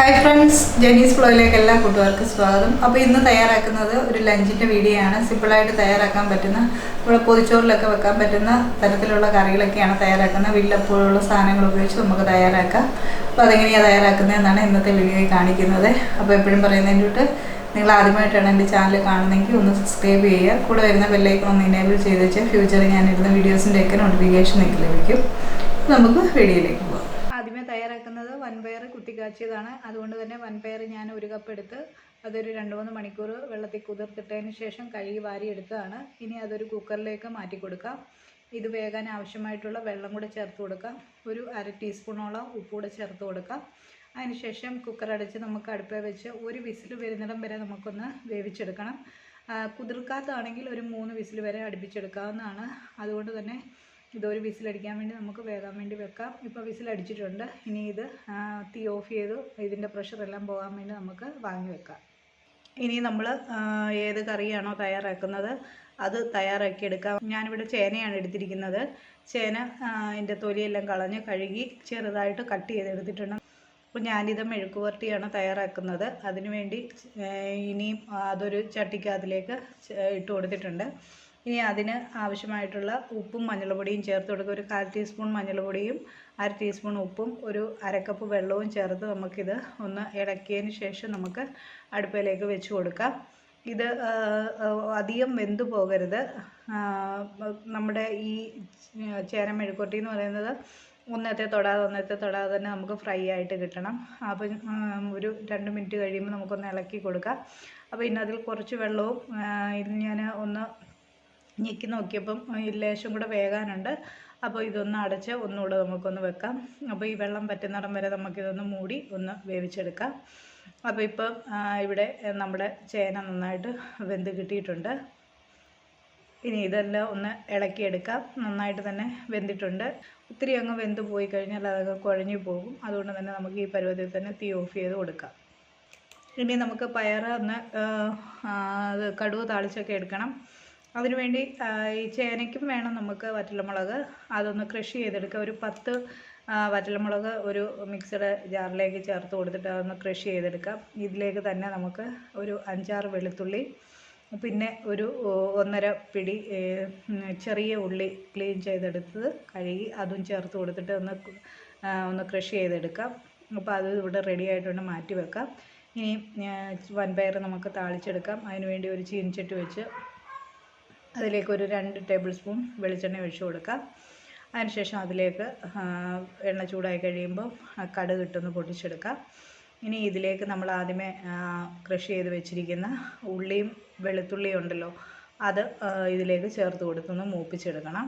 Hi friends ജെനീസ് ഫ്ലോയിലേക്ക് എല്ലാ കൂട്ടുകാർക്കും സ്വാഗതം. അപ്പോൾ ഇന്ന് തയ്യാറാക്കുന്നത് ഒരു ലഞ്ചിന്റെ വീഡിയോ ആണ്. സിമ്പിളായിട്ട് തയ്യാറാക്കാൻ പറ്റുന്ന നമ്മുടെ പൊതിച്ചോറിലൊക്കെ വെക്കാൻ പറ്റുന്ന തരത്തിലുള്ള കറികളൊക്കെയാണ് തയ്യാറാക്കുന്നത്. വീട്ടിലെപ്പോഴുള്ള സാധനങ്ങൾ ഉപയോഗിച്ച് നമുക്ക് തയ്യാറാക്കാം. അപ്പോൾ അതെങ്ങനെയാണ് തയ്യാറാക്കുന്നതെന്നാണ് ഇന്നത്തെ വീഡിയോയിൽ കാണിക്കുന്നത്. അപ്പോൾ എപ്പോഴും പറയുന്നതിന്റെ തൊട്ട് നിങ്ങൾ ആദ്യമായിട്ടാണ് എന്റെ ചാനൽ കാണുന്നതെങ്കിൽ ഒന്ന് സബ്സ്ക്രൈബ് ചെയ്യുക. കൂടെ വരുന്ന ബെല്ലൈക്കൺ ഒന്ന് ഇനേബിൾ ചെയ്ത് വെച്ചാൽ ഫ്യൂച്ചറിൽ ഞാനിരുന്ന വീഡിയോസിന്റെയൊക്കെ നോട്ടിഫിക്കേഷൻ നിങ്ങൾക്ക് ലഭിക്കും. നമുക്ക് വീഡിയോയിലേക്ക് കുത്തിക്കാച്ചിയതാണ് അതുകൊണ്ട് തന്നെ വൻപയർ ഞാൻ ഒരു കപ്പ് എടുത്ത് അതൊരു രണ്ട് മൂന്ന് മണിക്കൂർ വെള്ളത്തിൽ കുതിർത്തിട്ടതിന് ശേഷം കഴുകി വാരി എടുത്തതാണ്. ഇനി അതൊരു കുക്കറിലേക്ക് മാറ്റി കൊടുക്കാം. ഇത് വേകാൻ ആവശ്യമായിട്ടുള്ള വെള്ളം കൂടെ ചേർത്ത് കൊടുക്കാം. ഒരു അര ടീസ്പൂണോളം ഉപ്പ് കൂടെ ചേർത്ത് കൊടുക്കാം. അതിനുശേഷം കുക്കർ അടച്ച് നമുക്ക് അടുപ്പിൽ വെച്ച് ഒരു വിസിൽ വരുന്നിടം വരെ നമുക്കൊന്ന് വേവിച്ചെടുക്കണം. കുതിർക്കാത്തതാണെങ്കിൽ ഒരു മൂന്ന് വിസിൽ വരെ അടുപ്പിച്ചെടുക്കാവുന്നതാണ്. അതുകൊണ്ട് തന്നെ ഇതൊരു വിസിലടിക്കാൻ വേണ്ടി നമുക്ക് വേകാൻ വേണ്ടി വെക്കാം. ഇപ്പോൾ വിസിലടിച്ചിട്ടുണ്ട്. ഇനി ഇത് തീ ഓഫ് ചെയ്തു ഇതിന്റെ പ്രഷറെല്ലാം പോകാൻ വേണ്ടി നമുക്ക് വാങ്ങി വെക്കാം. ഇനി നമ്മൾ ഏത് കറിയാണോ തയ്യാറാക്കുന്നത് അത് തയ്യാറാക്കി എടുക്കാം. ഞാനിവിടെ ചേനയാണ് എടുത്തിരിക്കുന്നത്. ചേന അതിന്റെ തൊലിയെല്ലാം കളഞ്ഞ് കഴുകി ചെറുതായിട്ട് കട്ട് ചെയ്തെടുത്തിട്ടുണ്ട്. അപ്പോൾ ഞാനിത് മെഴുക്ക് പുരട്ടിയാണ് തയ്യാറാക്കുന്നത്. അതിനുവേണ്ടി ഇനിയും അതൊരു ചട്ടിക്കകത്തിലേക്ക് ഇട്ട് കൊടുത്തിട്ടുണ്ട്. ഇനി അതിന് ആവശ്യമായിട്ടുള്ള ഉപ്പും മഞ്ഞൾപ്പൊടിയും ചേർത്ത് കൊടുക്കുക. ഒരു കാൽ ടീസ്പൂൺ മഞ്ഞൾപ്പൊടിയും അര ടീസ്പൂൺ ഉപ്പും ഒരു അരക്കപ്പ് വെള്ളവും ചേർത്ത് നമുക്കിത് ഒന്ന് ഇളക്കിയതിന് ശേഷം നമുക്ക് അടുപ്പിലേക്ക് വെച്ച് കൊടുക്കാം. ഇത് അധികം വെന്തു പോകരുത്. നമ്മുടെ ഈ ചേന മെഴുക്കുവരട്ടി എന്ന് പറയുന്നത് ഒന്നത്തെ തൊടാതെ ഒന്നത്തെ തൊടാതെ തന്നെ നമുക്ക് ഫ്രൈ ആയിട്ട് കിട്ടണം. അപ്പം ഒരു രണ്ട് മിനിറ്റ് കഴിയുമ്പോൾ നമുക്കൊന്ന് ഇളക്കി കൊടുക്കാം. അപ്പോൾ ഇന്നതിൽ കുറച്ച് വെള്ളവും ഇത് ഞാൻ ഒന്ന് ഞെക്കി നോക്കിയപ്പം ലേശം കൂടെ വേകാനുണ്ട്. അപ്പോൾ ഇതൊന്ന് അടച്ച് ഒന്നുകൂടെ നമുക്കൊന്ന് വെക്കാം. അപ്പോൾ ഈ വെള്ളം പറ്റുന്നിടം വരെ നമുക്കിതൊന്ന് മൂടി ഒന്ന് വേവിച്ചെടുക്കാം. അപ്പോൾ ഇപ്പം ഇവിടെ നമ്മുടെ ചേന നന്നായിട്ട് വെന്ത് കിട്ടിയിട്ടുണ്ട്. ഇനി ഇതെല്ലാം ഒന്ന് ഇളക്കിയെടുക്കാം. നന്നായിട്ട് തന്നെ വെന്തിട്ടുണ്ട്. ഒത്തിരി അങ്ങ് വെന്ത് പോയി കഴിഞ്ഞാൽ അതൊക്കെ കുഴഞ്ഞു പോകും. അതുകൊണ്ട് തന്നെ നമുക്ക് ഈ പരുവത്തിൽ തന്നെ തീ ഓഫ് ചെയ്ത് കൊടുക്കാം. ഇനി നമുക്ക് പയർ ഒന്ന് കടുവ് താളിച്ചൊക്കെ എടുക്കണം. അതിനുവേണ്ടി ഈ ചേനയ്ക്കും വേണം നമുക്ക് വറ്റൽമുളക്. അതൊന്ന് കൃഷി ചെയ്തെടുക്കുക ഒരു പത്ത് വറ്റൽമുളക് ഒരു മിക്സഡ് ജാറിലേക്ക് ചേർത്ത് കൊടുത്തിട്ട് അതൊന്ന് കൃഷി ചെയ്തെടുക്കാം. ഇതിലേക്ക് തന്നെ നമുക്ക് ഒരു അഞ്ചാറ് വെളുത്തുള്ളി പിന്നെ ഒരു ഒന്നര പിടി ചെറിയ ഉള്ളി ക്ലീൻ ചെയ്തെടുത്തത് കഴുകി അതും ചേർത്ത് കൊടുത്തിട്ട് ഒന്ന് ഒന്ന് കൃഷി ചെയ്തെടുക്കാം. അപ്പോൾ അത് ഇവിടെ റെഡി ആയിട്ടുണ്ട്. മാറ്റി വെക്കാം. ഇനി വൻപയർ നമുക്ക് താളിച്ചെടുക്കാം. അതിന് വേണ്ടി ഒരു ചീനിച്ചട്ടി വെച്ച് അതിലേക്ക് ഒരു രണ്ട് ടേബിൾ സ്പൂൺ വെളിച്ചെണ്ണ ഒഴിച്ച് കൊടുക്കാം അതിനുശേഷം അതിലേക്ക് എണ്ണ ചൂടായി കഴിയുമ്പോൾ കടുക് ഇട്ടൊന്ന് പൊട്ടിച്ചെടുക്കാം ഇനി ഇതിലേക്ക് നമ്മൾ ആദ്യമേ ക്രഷ് ചെയ്ത് വെച്ചിരിക്കുന്ന ഉള്ളിയും വെളുത്തുള്ളിയും ഉണ്ടല്ലോ അത് ഇതിലേക്ക് ചേർത്ത് കൊടുത്തൊന്ന് മൂപ്പിച്ചെടുക്കണം.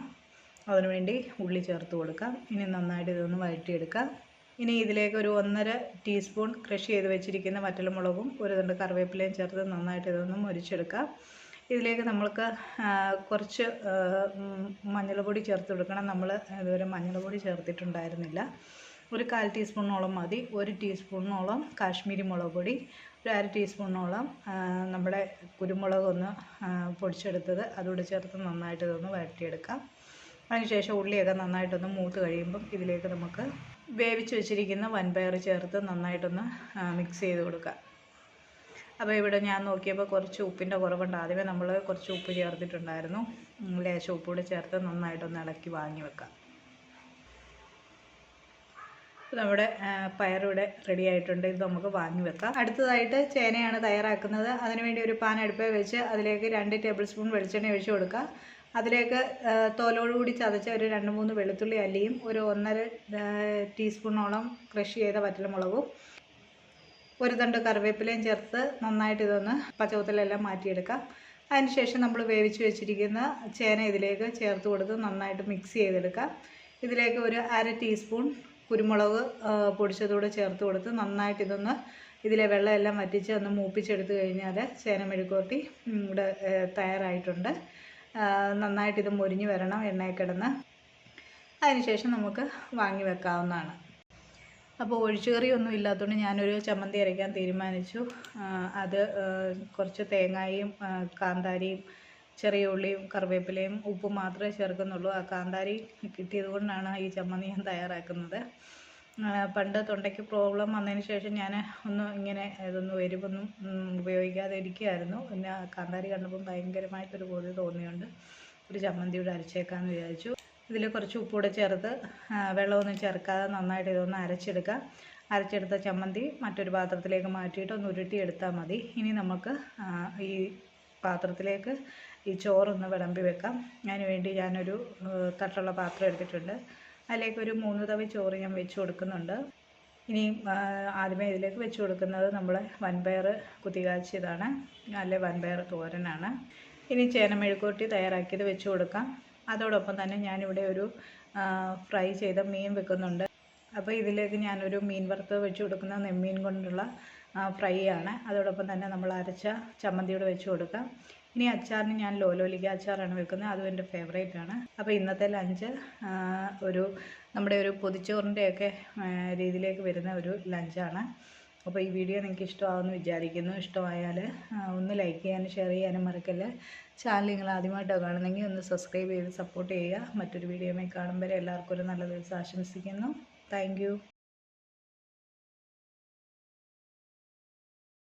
അതിനുവേണ്ടി ഉള്ളി ചേർത്ത് കൊടുക്കാം ഇനി നന്നായിട്ട് ഇതൊന്ന് വഴറ്റിയെടുക്കാം ഇനി ഇതിലേക്ക് ഒരു ഒന്നര ടീസ്പൂൺ ക്രഷ് ചെയ്ത് വെച്ചിരിക്കുന്ന വറ്റൽമുളകും ഒരു രണ്ട് കറിവേപ്പിലയും ചേർത്ത് നന്നായിട്ട് ഇതൊന്ന് മുരിച്ചെടുക്കാം ഇതിലേക്ക് നമ്മൾക്ക് കുറച്ച് മഞ്ഞൾപ്പൊടി ചേർത്ത് കൊടുക്കണം. നമ്മൾ ഇതുവരെ മഞ്ഞൾപ്പൊടി ചേർത്തിട്ടുണ്ടായിരുന്നില്ല. ഒരു കാൽ ടീസ്പൂണോളം മതി. ഒരു ടീസ്പൂണോളം കാശ്മീരി മുളക് പൊടി. ഒരു അര ടീസ്പൂണോളം നമ്മുടെ കുരുമുളക് ഒന്ന് പൊടിച്ചെടുത്തത്. അതുകൂടെ ചേർത്ത് നന്നായിട്ട് ഇതൊന്ന് വഴറ്റിയെടുക്കാം. അതിനുശേഷം ഉള്ളിയൊക്കെ നന്നായിട്ടൊന്ന് മൂത്ത് കഴിയുമ്പം ഇതിലേക്ക് നമുക്ക് വേവിച്ച് വെച്ചിരിക്കുന്ന വൻപയർ ചേർത്ത് നന്നായിട്ടൊന്ന് മിക്സ് ചെയ്ത് കൊടുക്കാം. അപ്പോൾ ഇവിടെ ഞാൻ നോക്കിയപ്പോൾ കുറച്ച് ഉപ്പിന്റെ കുറവുണ്ട്. ആദ്യമേ നമ്മൾ കുറച്ച് ഉപ്പ് ചേർത്തിട്ടുണ്ടായിരുന്നു. ലേശം ഉപ്പ് കൂടി ചേർത്ത് നന്നായിട്ടൊന്ന് ഇളക്കി വാങ്ങി വെക്കാം. നമ്മുടെ പയറിവിടെ റെഡി ആയിട്ടുണ്ട്. ഇത് നമുക്ക് വാങ്ങി വെക്കാം. അടുത്തതായിട്ട് ചേനയാണ് തയ്യാറാക്കുന്നത്. അതിനുവേണ്ടി ഒരു പാൻ അടുപ്പേ വെച്ച് അതിലേക്ക് രണ്ട് ടേബിൾ സ്പൂൺ വെളിച്ചെണ്ണ ഒഴിച്ച് കൊടുക്കുക അതിലേക്ക് തോലോട് തോലോടുകൂടി ചതച്ച ഒരു രണ്ട് മൂന്ന് വെളുത്തുള്ളി അല്ലിയും ഒരു ഒന്നര ടീസ്പൂണോളം ക്രഷ് ചെയ്ത വറ്റൽമുളകും ഒരു തണ്ട് കറിവേപ്പിലയും ചേർത്ത് നന്നായിട്ട് ഇതൊന്ന് പച്ചവത്തലെല്ലാം മാറ്റിയെടുക്കാം. അതിനുശേഷം നമ്മൾ വേവിച്ച് വെച്ചിരിക്കുന്ന ചേന ഇതിലേക്ക് ചേർത്ത് കൊടുത്ത് നന്നായിട്ട് മിക്സ് ചെയ്തെടുക്കാം. ഇതിലേക്ക് ഒരു അര ടീസ്പൂൺ കുരുമുളക് പൊടിച്ചതൂടെ ചേർത്ത് കൊടുത്ത് നന്നായിട്ട് ഇതൊന്ന് ഇതിലെ വെള്ളമെല്ലാം വറ്റിച്ച് ഒന്ന് മൂപ്പിച്ചെടുത്ത് കഴിഞ്ഞാൽ ചേന മെഴുക്കുവരട്ടി ഉം, ഇവിടെ തയ്യാറായിട്ടുണ്ട്. നന്നായിട്ട് ഇത് മുരിഞ്ഞ് വരണം എണ്ണയിൽ കിടന്ന്. അതിനുശേഷം നമുക്ക് വാങ്ങി വെക്കാവുന്നതാണ്. അപ്പോൾ ഒഴിച്ചുകറിയൊന്നും ഇല്ലാത്തതുകൊണ്ട് ഞാനൊരു ചമ്മന്തി അരയ്ക്കാൻ തീരുമാനിച്ചു. അത് കുറച്ച് തേങ്ങയും കാന്താരിയും ചെറിയ ഉള്ളിയും കറിവേപ്പിലയും ഉപ്പും മാത്രമേ ചേർക്കുന്നുള്ളൂ. ആ കാന്താരി കിട്ടിയത് കൊണ്ടാണ് ഈ ചമ്മന്തി ഞാൻ തയ്യാറാക്കുന്നത്. പണ്ട് തൊണ്ടയ്ക്ക് പ്രോബ്ലം വന്നതിന് ശേഷം ഞാൻ ഒന്ന് ഇങ്ങനെ ഇതൊന്നും എരിവൊന്നും ഉപയോഗിക്കാതെ ഇരിക്കുകയായിരുന്നു. പിന്നെ കാന്താരി കണ്ടപ്പം ഭയങ്കരമായിട്ടൊരു കൊതി തോന്നിയുണ്ട് ഒരു ചമ്മന്തിയുടെ അരച്ചേക്കാമെന്ന് വിചാരിച്ചു. ഇതിൽ കുറച്ച് ഉപ്പൂടെ ചേർത്ത് വെള്ളമൊന്നും ചേർക്കാതെ നന്നായിട്ട് ഇതൊന്ന് അരച്ചെടുക്കുക അരച്ചെടുത്ത ചമ്മന്തി മറ്റൊരു പാത്രത്തിലേക്ക് മാറ്റിയിട്ട് ഒന്ന് ഉരുട്ടിയെടുത്താൽ മതി. ഇനി നമുക്ക് ഈ പാത്രത്തിലേക്ക് ഈ ചോറൊന്ന് വിളമ്പി വെക്കാം. അതിന് വേണ്ടി ഞാനൊരു തട്ടുള്ള പാത്രം എടുത്തിട്ടുണ്ട്. അതിലേക്ക് ഒരു മൂന്ന് തവി ചോറ് ഞാൻ വെച്ച് കൊടുക്കുന്നുണ്ട്. ഇനി ആദ്യമേ ഇതിലേക്ക് വെച്ച് കൊടുക്കുന്നത് നമ്മൾ വൻപയർ കുത്തികാച്ചിയതാണ്. അല്ലെ വൻപയർ തോരനാണ്. ഇനി ചേന മെഴുക്കൂട്ടി തയ്യാറാക്കിയത് വെച്ച് കൊടുക്കാം. അതോടൊപ്പം തന്നെ ഞാനിവിടെ ഒരു ഫ്രൈ ചെയ്ത മീൻ വെക്കുന്നുണ്ട്. അപ്പോൾ ഇതിലേക്ക് ഞാനൊരു മീൻ വറുത്ത് വെച്ച് കൊടുക്കുന്ന നെമ്മീൻ കൊണ്ടുള്ള ഫ്രൈ ആണ് അതോടൊപ്പം തന്നെ നമ്മൾ അരച്ച ചമ്മന്തിയോട് വെച്ച് കൊടുക്കാം ഇനി അച്ചാറിന് ഞാൻ ലോലോലിക്ക അച്ചാറാണ് വെക്കുന്നത്. അതും എന്റെ ഫേവറേറ്റ് ആണ്. അപ്പോൾ ഇന്നത്തെ ലഞ്ച് ഒരു നമ്മുടെ ഒരു പൊതിച്ചോറിന്റെയൊക്കെ രീതിയിലേക്ക് വരുന്ന ഒരു ലഞ്ചാണ് അപ്പോൾ ഈ വീഡിയോ നിങ്ങൾക്ക് ഇഷ്ടമാവുമെന്ന് വിചാരിക്കുന്നു. ഇഷ്ടമായാൽ ഒന്ന് ലൈക്ക് ചെയ്യാനും ഷെയർ ചെയ്യാനും മറക്കല്ല. ചാനൽ നിങ്ങൾ ആദ്യമായിട്ടാണ് കാണുന്നെങ്കിൽ ഒന്ന് സബ്സ്ക്രൈബ് ചെയ്ത് സപ്പോർട്ട് ചെയ്യുക. മറ്റൊരു വീഡിയോയുമായി കാണുമ്പോൾ എല്ലാവർക്കും ഒരു നല്ല ദിവസം ആശംസിക്കുന്നു. താങ്ക്